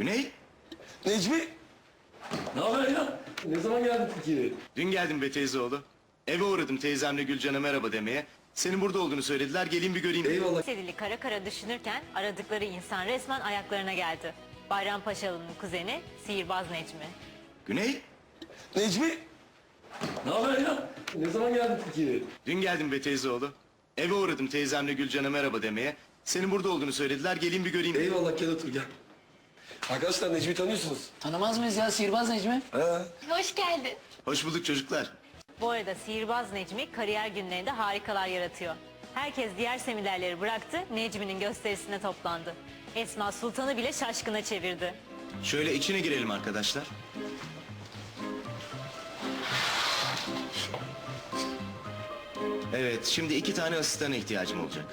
Güney, Necmi! Ne haber ya? Ne zaman geldin Türkiye'ye? dün geldim be teyzeoğlu. Eve uğradım teyzemle Gülcan'a merhaba demeye. Senin burada olduğunu söylediler, geleyim bir göreyim. Eyvallah. Sedili kara kara düşünürken aradıkları insan resmen ayaklarına geldi. Bayrampaşalı'nın kuzeni Sihirbaz Necmi. Güney, Necmi! Ne haber ya? Ne zaman geldin Türkiye'ye? dün geldim be teyzeoğlu. Eve uğradım teyzemle Gülcan'a merhaba demeye. Senin burada olduğunu söylediler, geleyim bir göreyim. Eyvallah gel otur gel. Arkadaşlar Necmi'yi tanıyorsunuz. Tanımaz mıyız ya sihirbaz Necmi? Ha. Hoş geldin. Hoş bulduk çocuklar. Bu arada Sihirbaz Necmi kariyer günlerinde harikalar yaratıyor. Herkes diğer seminerleri bıraktı, Necmi'nin gösterisine toplandı. Esma Sultan'ı bile şaşkına çevirdi. Şöyle içine girelim arkadaşlar. Evet, şimdi iki tane asistana ihtiyacım olacak.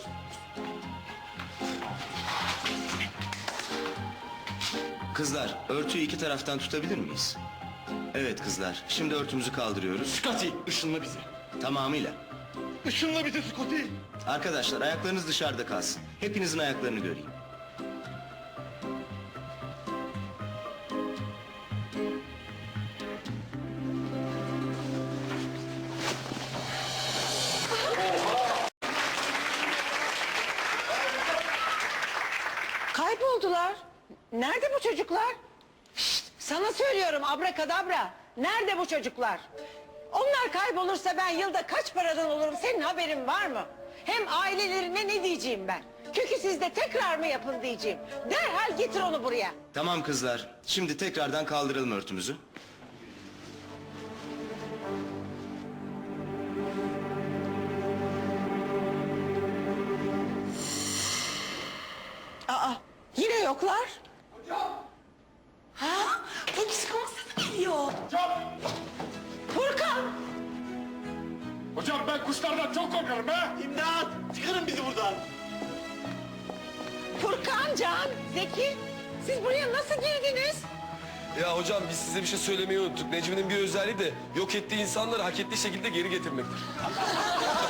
Kızlar, örtüyü iki taraftan tutabilir miyiz? Evet kızlar, şimdi örtümüzü kaldırıyoruz. Scotty ışınla bizi. Tamamıyla. Işınla bizi Scotty. Arkadaşlar ayaklarınız dışarıda kalsın. Hepinizin ayaklarını göreyim. Kayboldular. Nerede bu çocuklar? Şşt, sana söylüyorum abrakadabra. Nerede bu çocuklar? Onlar kaybolursa ben yılda kaç paradan olurum senin haberin var mı? Hem ailelerine ne diyeceğim ben? Kökü sizde tekrar mı yapın diyeceğim. Derhal getir onu buraya. Tamam kızlar, şimdi tekrardan kaldıralım örtümüzü. Aa yine yoklar. Ha? Bu psikomasına geliyor. Furkan! Hocam ben kuşlardan çok korkarım ha. İmdat! Çıkarın bizi buradan. Furkan, Can, Zeki. Siz buraya nasıl girdiniz? Ya hocam biz size bir şey söylemeyi unuttuk. Necmi'nin bir özelliği de yok ettiği insanları hak ettiği şekilde geri getirmektir.